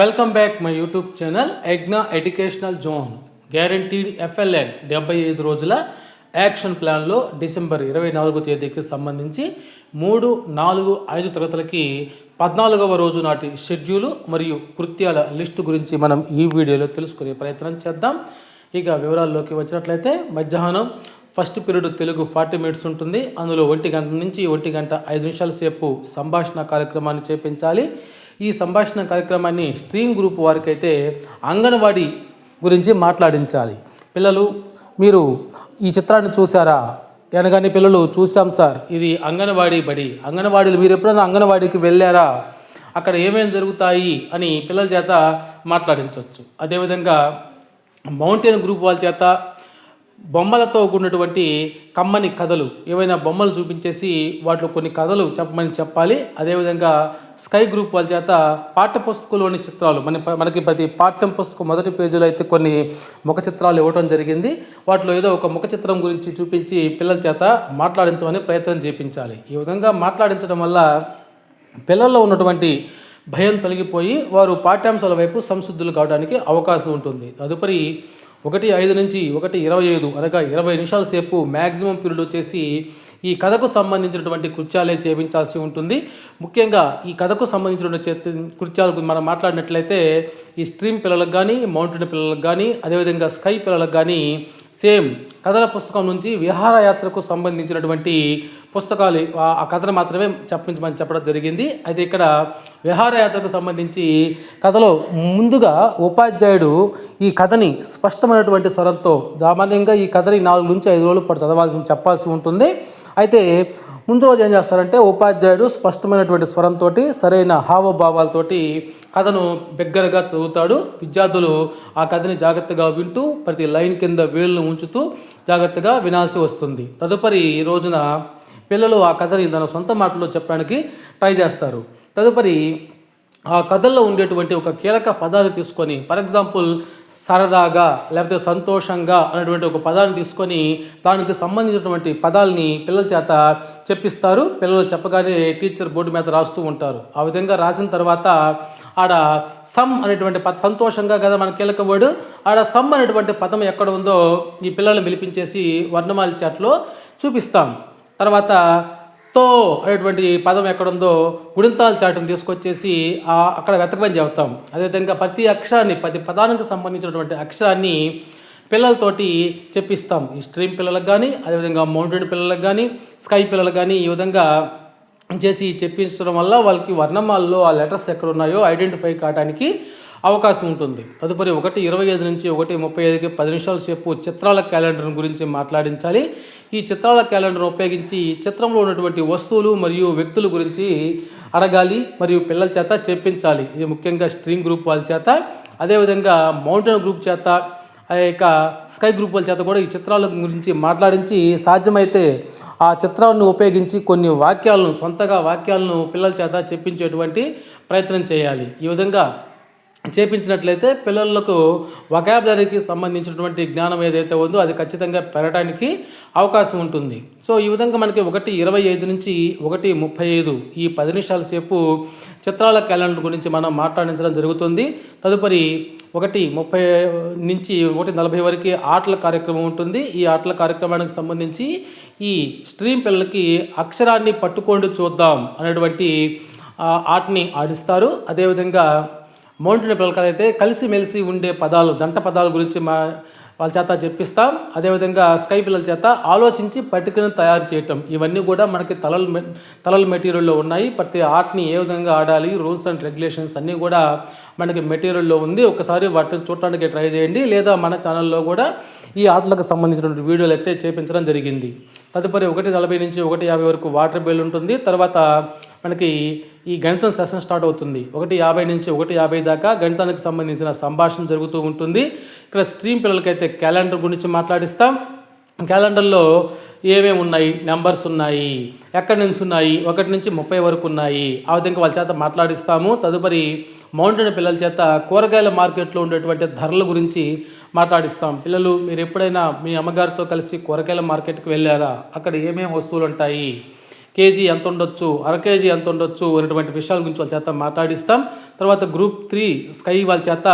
Welcome back my YouTube channel ఎగ్నా educational zone guaranteed FLN డెబ్బై ఐదు రోజుల యాక్షన్ ప్లాన్లో డిసెంబర్ ఇరవై నాలుగో తేదీకి సంబంధించి మూడు నాలుగు ఐదు తరగతులకి పద్నాలుగవ రోజు నాటి షెడ్యూలు మరియు కృత్యాల లిస్టు గురించి మనం ఈ వీడియోలో తెలుసుకునే ప్రయత్నం చేద్దాం. ఇక వివరాల్లోకి వచ్చినట్లయితే మధ్యాహ్నం first period Telugu forty minutes ఉంటుంది. అందులో ఒంటి గంట నుంచి ఒంటి గంట ఐదు నిమిషాల సేపు సంభాషణ కార్యక్రమాన్ని చేపించాలి. ఈ సంభాషణ కార్యక్రమాన్ని స్ట్రీమ్ గ్రూప్ వారికైతే అంగన్వాడీ గురించి మాట్లాడించాలి. పిల్లలు మీరు ఈ చిత్రాన్ని చూసారా అనగానే పిల్లలు చూసాం సార్ ఇది అంగన్వాడీ బడి. అంగన్వాడీలు మీరు ఎప్పుడైనా అంగన్వాడీకి వెళ్ళారా? అక్కడ ఏమేమి జరుగుతాయి? అని పిల్లల చేత మాట్లాడించవచ్చు అదేవిధంగా మౌంటైన్ గ్రూప్ వాళ్ళ చేత బొమ్మలతో కూడినటువంటి కమ్మని కథలు. ఏవైనా బొమ్మలు చూపించేసి వాటిలో కొన్ని కథలు చెప్పమని చెప్పాలి. అదేవిధంగా స్కై గ్రూప్ వాళ్ళ చేత పాఠ్య పుస్తకంలోని చిత్రాలు మన మనకి ప్రతి పాఠ్యం పుస్తకం మొదటి పేజీలో అయితే కొన్ని ముఖ చిత్రాలు ఇవ్వడం జరిగింది. వాటిలో ఏదో ఒక ముఖ చిత్రం గురించి చూపించి పిల్లల చేత మాట్లాడించమని ప్రయత్నం చేపించాలి. ఈ విధంగా మాట్లాడించడం వల్ల పిల్లల్లో ఉన్నటువంటి భయం తొలగిపోయి వారు పాఠ్యాంశాల వైపు సంసిద్ధులు కావడానికి అవకాశం ఉంటుంది. తదుపరి ఒకటి ఐదు నుంచి ఒకటి ఇరవై ఐదు అనగా ఇరవై నిమిషాల సేపు మ్యాక్సిమం పీరియడ్ వచ్చేసి ఈ కథకు సంబంధించినటువంటి కృత్యాలే చేయించాల్సి ఉంటుంది. ముఖ్యంగా ఈ కథకు సంబంధించినటువంటి కృత్యాలకు మనం మాట్లాడినట్లయితే ఈ స్ట్రీమ్ పిల్లలకు కానీ మౌంటైన్ పిల్లలకు కానీ అదేవిధంగా స్కై పిల్లలకు కానీ సేమ్ కథల పుస్తకం నుంచి విహారయాత్రకు సంబంధించినటువంటి పుస్తకాలు ఆ- ఆ కథను మాత్రమే చెప్పించమని చెప్పడం జరిగింది. అయితే ఇక్కడ విహారయాత్రకు సంబంధించి కథలో ముందుగా ఉపాధ్యాయుడు ఈ కథని స్పష్టమైనటువంటి స్వరంతో సామాన్యంగా ఈ కథని నాలుగు నుంచి ఐదు రోజుల పాటు చదవాల్సి చెప్పాల్సి ఉంటుంది. అయితే ముందు రోజు ఏం చేస్తారంటే ఉపాధ్యాయుడు స్పష్టమైనటువంటి స్వరంతో సరైన హావభావాలతోటి కథను బిగ్గరగా చదువుతాడు. విద్యార్థులు ఆ కథని జాగ్రత్తగా వింటూ ప్రతి లైన్ కింద వేళ్ళను ఉంచుతూ జాగ్రత్తగా వినాల్సి వస్తుంది. తదుపరి ఈ రోజున పిల్లలు ఆ కథని తన సొంత మాటలో చెప్పడానికి ట్రై చేస్తారు. తదుపరి ఆ కథల్లో ఉండేటువంటి ఒక కీలక పదాన్ని తీసుకొని ఫర్ ఎగ్జాంపుల్ సరదాగా లేకపోతే సంతోషంగా అనేటువంటి ఒక పదాన్ని తీసుకొని దానికి సంబంధించినటువంటి పదాలని పిల్లల చేత చెప్పిస్తారు. పిల్లలు చెప్పగానే టీచర్ బోర్డు మీద రాస్తూ ఉంటారు. ఆ విధంగా రాసిన తర్వాత ఆడ సమ్ అనేటువంటి పద సంతోషంగా కదా మన కీలక వర్డ్? ఆడ సమ్ అనేటువంటి పదం ఎక్కడ ఉందో ఈ పిల్లల్ని పిలిపించేసి వర్ణమాల చాట్లో చూపిస్తాం. తర్వాత తో అనేటువంటి పదం ఎక్కడుందో గుణింతాల చాటును తీసుకొచ్చేసి అక్కడ వెతకమని చెప్తాం అదేవిధంగా ప్రతి అక్షరాన్ని ప్రతి పదానికి సంబంధించినటువంటి అక్షరాన్ని పిల్లలతోటి చెప్పిస్తాం. ఈ స్ట్రీమ్ పిల్లలకు కానీ అదేవిధంగా మౌంటైన్ పిల్లలకు కానీ స్కై పిల్లలకు కానీ ఈ విధంగా చేసి చెప్పించడం వల్ల వాళ్ళకి వర్ణమాలలో ఆ లెటర్స్ ఎక్కడ ఉన్నాయో ఐడెంటిఫై కావడానికి అవకాశం ఉంటుంది. తదుపరి ఒకటి ఇరవై ఐదు నుంచి ఒకటి ముప్పై ఐదుకి పది నిమిషాల సేపు చిత్రాల క్యాలెండర్ గురించి మాట్లాడించాలి. ఈ చిత్రాల క్యాలెండర్ ఉపయోగించి చిత్రంలో ఉన్నటువంటి వస్తువులు మరియు వ్యక్తుల గురించి అడగాలి మరియు పిల్లల చేత చెప్పించాలి ఇది ముఖ్యంగా స్ట్రింగ్ గ్రూప్ వాళ్ళ చేత అదేవిధంగా మౌంటైన్ గ్రూప్ చేత ఆ యొక్క స్కై గ్రూప్ వాళ్ళ చేత కూడా ఈ చిత్రాల గురించి మాట్లాడించి సాధ్యమైతే ఆ చిత్రాలను ఉపయోగించి కొన్ని వాక్యాలను సొంతగా వాక్యాలను పిల్లల చేత చెప్పించేటువంటి ప్రయత్నం చేయాలి. ఈ విధంగా చేపించినట్లయితే పిల్లలకు వకాబులరీకి సంబంధించినటువంటి జ్ఞానం ఏదైతే ఉందో అది ఖచ్చితంగా పెరగడానికి అవకాశం ఉంటుంది. సో ఈ విధంగా మనకి ఒకటి ఇరవై ఐదు నుంచి ఒకటి ముప్పై ఐదు ఈ పది నిమిషాల సేపు చిత్రాల క్యాలెండర్ గురించి మనం మాట్లాడించడం జరుగుతుంది. తదుపరి ఒకటి ముప్పై నుంచి ఒకటి నలభై వరకు ఆటల కార్యక్రమం ఉంటుంది. ఈ ఆటల కార్యక్రమానికి సంబంధించి ఈ స్ట్రీమ్ పిల్లలకి అక్షరాన్ని పట్టుకోండి చూద్దాం అనేటువంటి ఆటని ఆడిస్తారు. అదేవిధంగా మౌంటైన్ పిల్లకాయలైతే కలిసిమెలిసి ఉండే పదాలు జంట పదాల గురించి మా వాళ్ళ చేత చెప్పిస్తాం. అదేవిధంగా స్కై పిల్లల చేత ఆలోచించి పట్టికను తయారు చేయటం. ఇవన్నీ కూడా మనకి తలల మె- తలల మెటీరియల్లో ఉన్నాయి. ప్రతి ఆర్ట్ని ఏ విధంగా ఆడాలి రూల్స్ అండ్ రెగ్యులేషన్స్ అన్నీ కూడా మనకి మెటీరియల్లో ఉంది. ఒకసారి వాటిని చూడటానికి ట్రై చేయండి. లేదా మన ఛానల్లో కూడా ఈ ఆటలకు సంబంధించినటువంటి వీడియోలు అయితే చేపించడం జరిగింది. తదుపరి ఒకటి నలభై నుంచి ఒకటి యాభై వరకు వాటర్ బిల్ ఉంటుంది. తర్వాత మనకి ఈ గణితం సెషన్ స్టార్ట్ అవుతుంది. ఒకటి యాభై నుంచి ఒకటి యాభై దాకా గణితానికి సంబంధించిన సంభాషణ జరుగుతూ ఉంటుంది. ఇక్కడ స్ట్రీమ్ పిల్లలకైతే క్యాలెండర్ గురించి మాట్లాడిస్తాం. క్యాలెండర్లో ఏమేమి ఉన్నాయి? నెంబర్స్ ఉన్నాయి. ఎక్కడి నుంచి ఉన్నాయి? ఒకటి నుంచి ముప్పై వరకు ఉన్నాయి. ఆ విధంగా వాళ్ళ చేత మాట్లాడిస్తాము. తదుపరి మౌంటైన్ పిల్లల చేత కూరగాయల మార్కెట్లో ఉండేటువంటి ధరల గురించి మాట్లాడిస్తాం. పిల్లలు మీరు ఎప్పుడైనా మీ అమ్మగారితో కలిసి కూరగాయల మార్కెట్కి వెళ్ళారా? అక్కడ ఏమేమి వస్తువులు ఉంటాయి? కేజీ ఎంత ఉండొచ్చు అర కేజీ ఎంత ఉండొచ్చు అనేటువంటి విషయాల గురించి వాళ్ళ చేత మాట్లాడిస్తాం. తర్వాత గ్రూప్ త్రీ స్కై వాళ్ళ చేత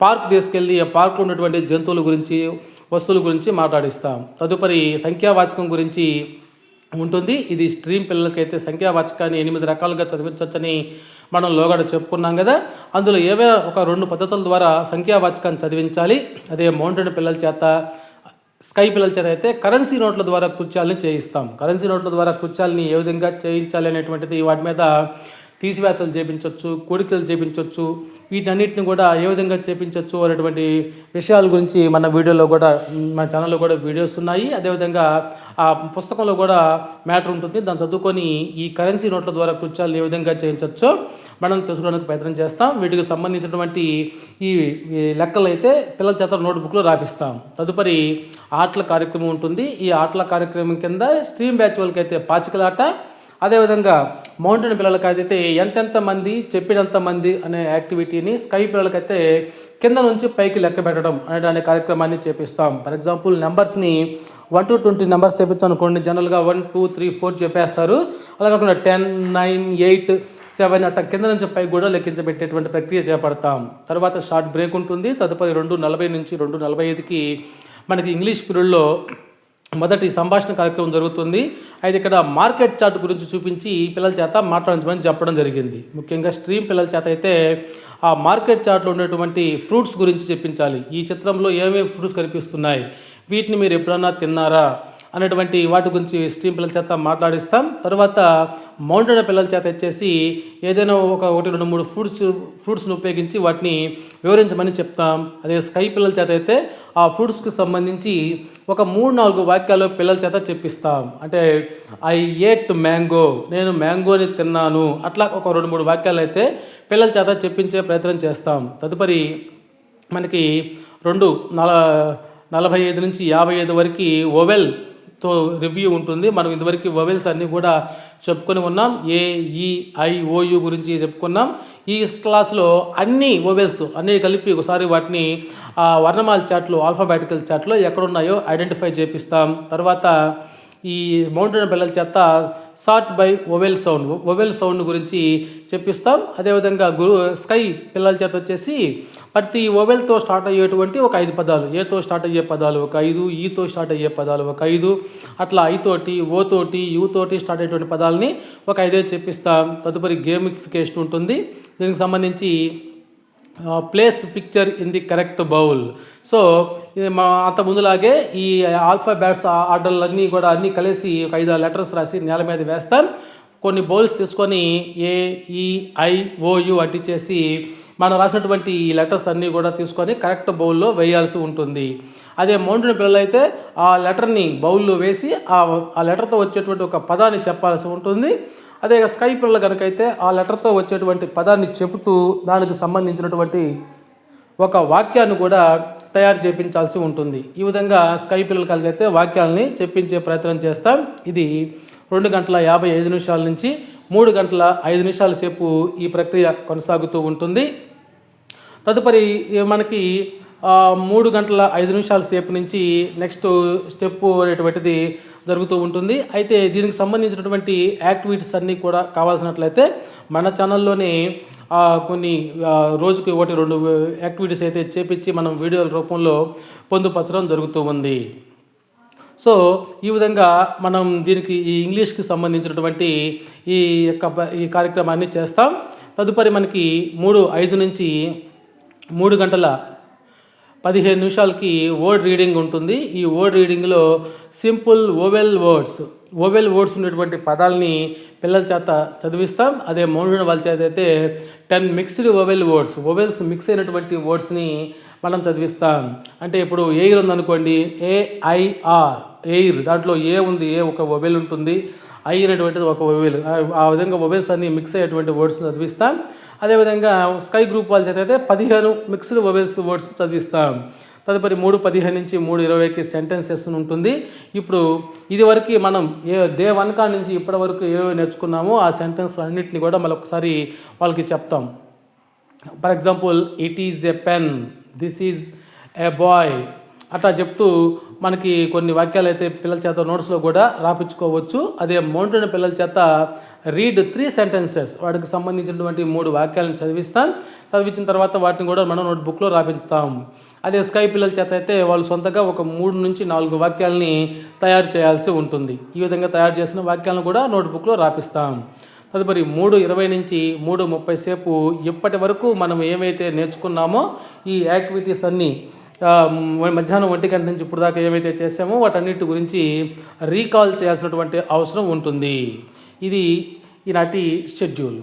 పార్క్ తీసుకెళ్ళి ఆ పార్క్లో ఉన్నటువంటి జంతువుల గురించి వస్తువుల గురించి మాట్లాడిస్తాం. తదుపరి సంఖ్యావాచకం గురించి ఉంటుంది. ఇది స్ట్రీమ్ పిల్లలకైతే సంఖ్యావాచకాన్ని ఎనిమిది రకాలుగా చదివించవచ్చని మనం లోగడ చెప్పుకున్నాం కదా. అందులో ఏవే ఒక రెండు పద్ధతుల ద్వారా సంఖ్యావాచకాన్ని చదివించాలి. అదే మౌంటైన్ పిల్లల చేత స్కై పిల్లల చేత అయితే కరెన్సీ నోట్ల ద్వారా కృత్యాలని చేయిస్తాం. కరెన్సీ నోట్ల ద్వారా కృత్యాలని ఏ విధంగా చేయించాలి అనేటువంటిది వాటి మీద తీసివేతలు చేపించవచ్చు కోడికలు చేపించవచ్చు వీటన్నిటిని కూడా ఏ విధంగా చేపించవచ్చు అనేటువంటి విషయాల గురించి మన వీడియోలో కూడా మన ఛానల్లో కూడా వీడియోస్ ఉన్నాయి. అదేవిధంగా ఆ పుస్తకంలో కూడా మ్యాటర్ ఉంటుంది. దాన్ని చదువుకొని ఈ కరెన్సీ నోట్ల ద్వారా కృత్యాలు ఏ విధంగా చేయించవచ్చో మనం తెలుసుకోవడానికి ప్రయత్నం చేస్తాం. వీటికి సంబంధించినటువంటి ఈ లెక్కలు అయితే పిల్లల చేత నోట్బుక్లో రాపిస్తాం. తదుపరి ఆటల కార్యక్రమం ఉంటుంది. ఈ ఆటల కార్యక్రమం కింద స్ట్రీమ్ బ్యాచ్ వాళ్ళకి అయితే పాచికలాట అదేవిధంగా మౌంటైన్ పిల్లలకైతే ఎంతెంత మంది చెప్పినంత మంది అనే యాక్టివిటీని స్కై పిల్లలకైతే కింద నుంచి పైకి లెక్క పెట్టడం అనే కార్యక్రమాన్ని చేపిస్తాం. ఫర్ ఎగ్జాంపుల్ నెంబర్స్ని వన్ టు ట్వంటీ నెంబర్స్ చెప్పిస్తాం అనుకోండి జనరల్గా వన్ టూ త్రీ ఫోర్ చెప్పేస్తారు. అలా కాకుండా టెన్ నైన్ ఎయిట్ సెవెన్ అట్లా కింద నుంచి పైకి కూడా లెక్కించబెట్టేటువంటి ప్రక్రియ చేపడతాం. తర్వాత షార్ట్ బ్రేక్ ఉంటుంది. తదుపరి రెండు నలభై నుంచి రెండు నలభై ఐదుకి మనకి ఇంగ్లీష్ పీరియడ్లో మొదటి సంభాషణ కార్యక్రమం జరుగుతుంది. అయితే ఇక్కడ మార్కెట్ చార్ట్ గురించి చూపించి పిల్లల చేత మాట్లాడించమని చెప్పడం జరిగింది. ముఖ్యంగా స్ట్రీమ్ పిల్లల చేత అయితే ఆ మార్కెట్ చార్ట్లో ఉండేటువంటి ఫ్రూట్స్ గురించి చెప్పించాలి. ఈ చిత్రంలో ఏమేమి ఫ్రూట్స్ కనిపిస్తున్నాయి? వీటిని మీరు ఎప్పుడన్నా తిన్నారా? అనేటువంటి వాటి గురించి స్ట్రీమ్ పిల్లల చేత మాట్లాడిస్తాం. తర్వాత మౌంటైన్ పిల్లల చేత వచ్చేసి ఏదైనా ఒక ఒకటి రెండు మూడు ఫ్రూట్స్ ఫ్రూట్స్ని ఉపయోగించి వాటిని వివరించమని చెప్తాం. అదే స్కై పిల్లల చేత అయితే ఆ ఫ్రూట్స్కి సంబంధించి ఒక మూడు నాలుగు వాక్యాలు పిల్లల చేత చెప్పిస్తాం. అంటే ఐ ఏట్ మ్యాంగో నేను మ్యాంగోని తిన్నాను. అట్లా ఒక రెండు మూడు వాక్యాలు అయితే పిల్లల చేత చెప్పించే ప్రయత్నం చేస్తాం. తదుపరి మనకి రెండు నల నలభై ఐదు నుంచి యాభై ఐదు వరకు ఓవెల్ తో రివ్యూ ఉంటుంది. మనం ఇంతవరకు వవెల్స్ అన్నీ కూడా చెప్పుకొని ఉన్నాం. ఏ ఈ ఐ ఓయు గురించి చెప్పుకున్నాం. ఈ క్లాస్లో అన్ని ఓవెల్స్ అన్నీ కలిపి ఒకసారి వాటిని ఆ వర్ణమాల చాట్లో ఆల్ఫాబెటికల్ చాట్లో ఎక్కడున్నాయో ఐడెంటిఫై చేపిస్తాం. తర్వాత ఈ మౌంటైన్ పిల్లల చేత sort by vowel sound vowel sound గురించి చెప్పిస్తాం. అదేవిధంగా గురు స్కై పిల్లల చేత వచ్చేసి ప్రతి ఓవెల్తో స్టార్ట్ అయ్యేటువంటి ఒక ఐదు పదాలు. ఏతో స్టార్ట్ అయ్యే పదాలు ఒక ఐదు ఈతో స్టార్ట్ అయ్యే పదాలు ఒక ఐదు అట్లా ఐతోటి ఓతోటి యూతోటి స్టార్ట్ అయ్యేటువంటి పదాలని ఒక ఐదే చెప్పిస్తాం. తదుపరి గేమిఫికేషన్ ఉంటుంది. దీనికి సంబంధించి place picture in the correct bowl so మా అంత ముందులాగే ఈ ఆల్ఫాబ్యాట్స్ ఆర్డర్లన్నీ కూడా అన్నీ కలిసి ఒక ఐదు లెటర్స్ రాసి నేల మీద వేస్తాం. కొన్ని బౌల్స్ తీసుకొని ఏ ఈ ఐ ఓయు అంటించేసి మనం రాసినటువంటి ఈ లెటర్స్ అన్నీ కూడా తీసుకొని కరెక్ట్ బౌల్లో వేయాల్సి ఉంటుంది. అదే మౌంటైన్ పిల్లలు అయితే ఆ లెటర్ని బౌల్లో వేసి ఆ ఆ లెటర్తో వచ్చేటువంటి ఒక పదాన్ని చెప్పాల్సి ఉంటుంది. అదే స్కై పిల్లలు కనుకైతే ఆ లెటర్తో వచ్చేటువంటి పదాన్ని చెబుతూ దానికి సంబంధించినటువంటి ఒక వాక్యాన్ని కూడా తయారు చేపించాల్సి ఉంటుంది. ఈ విధంగా స్కై పిల్లలు కలిగైతే వాక్యాలని చెప్పించే ప్రయత్నం చేస్తాం. ఇది రెండు గంటల యాభై ఐదు నిమిషాల నుంచి మూడు గంటల ఐదు నిమిషాల సేపు ఈ ప్రక్రియ కొనసాగుతూ ఉంటుంది. తదుపరి మనకి మూడు గంటల ఐదు నిమిషాల సేపు నుంచి నెక్స్ట్ స్టెప్ అనేటువంటిది జరుగుతూ ఉంటుంది. అయితే దీనికి సంబంధించినటువంటి యాక్టివిటీస్ అన్నీ కూడా కావాల్సినట్లయితే మన ఛానల్లోనే కొన్ని రోజుకి ఒకటి రెండు యాక్టివిటీస్ అయితే చేపించి మనం వీడియోల రూపంలో పొందుపరచడం జరుగుతూ ఉంది. సో ఈ విధంగా మనం దీనికి ఈ ఇంగ్లీష్కి సంబంధించినటువంటి ఈ యొక్క ఈ కార్యక్రమాన్ని చేస్తాం. తదుపరి మనకి మూడు ఐదు నుంచి మూడు గంటల పదిహేను నిమిషాలకి వర్డ్ రీడింగ్ ఉంటుంది. ఈ word రీడింగ్లో simple vowel words vowel words ఉన్నటువంటి పదాలని పిల్లల చేత చదివిస్తాం. అదే మౌన వాళ్ళ చేత అయితే ten mixed vowel words vowels mix అయినటువంటి వర్డ్స్ని మనం చదివిస్తాం. అంటే ఇప్పుడు ఎయిర్ ఉందనుకోండి ఏఐఆర్ ఎయిర్ దాంట్లో ఏ ఉంది ఏ ఒక ఓవెల్ ఉంటుంది. ఐ అనేటువంటిది ఒక ఓవెల్ ఆ- విధంగా ఓవెల్స్ అన్ని మిక్స్ అయ్యేటువంటి వర్డ్స్ చదివిస్తాం. అదేవిధంగా స్కై గ్రూప్ వాళ్ళ చేత అయితే పదిహేను మిక్స్డ్ ఒవెల్స్ వర్డ్స్ చదివిస్తాం. తదుపరి మూడు పదిహేను నుంచి మూడు ఇరవైకి సెంటెన్సెస్ ఉంటుంది. ఇప్పుడు ఇదివరకు మనం ఏ డే వన్ కా నుంచి ఇప్పటి వరకు ఏవో నేర్చుకున్నామో ఆ సెంటెన్స్ అన్నింటినీ కూడా మళ్ళీ ఒకసారి వాళ్ళకి చెప్తాం. For example it is a pen this is a boy అట్లా చెప్తూ మనకి కొన్ని వాక్యాలు అయితే పిల్లల చేత నోట్స్లో కూడా రాపించుకోవచ్చు. అదే మౌంటైన్ పిల్లల చేత రీడ్ త్రీ సెంటెన్సెస్ వాటికి సంబంధించినటువంటి మూడు వాక్యాలను చదివిస్తాం. చదివించిన తర్వాత వాటిని కూడా మనం నోట్బుక్లో రాపిస్తాం. అదే స్కై పిల్లల చేత అయితే వాళ్ళు సొంతగా ఒక మూడు నుంచి నాలుగు వాక్యాలని తయారు చేయాల్సి ఉంటుంది. ఈ విధంగా తయారు చేసిన వాక్యాలను కూడా నోట్బుక్లో రాపిస్తాం. తదుపరి మూడు ఇరవై నుంచి మూడు ముప్పై సేపు ఇప్పటి వరకు మనం ఏమైతే నేర్చుకున్నామో ఈ యాక్టివిటీస్ అన్నీ మధ్యాహ్నం ఒంటి గంట నుంచి ఇప్పుడు దాకా ఏమైతే చేసామో వాటన్నిటి గురించి రీకాల్ చేయాల్సినటువంటి అవసరం ఉంటుంది. ఇది ఈనాటి షెడ్యూల్.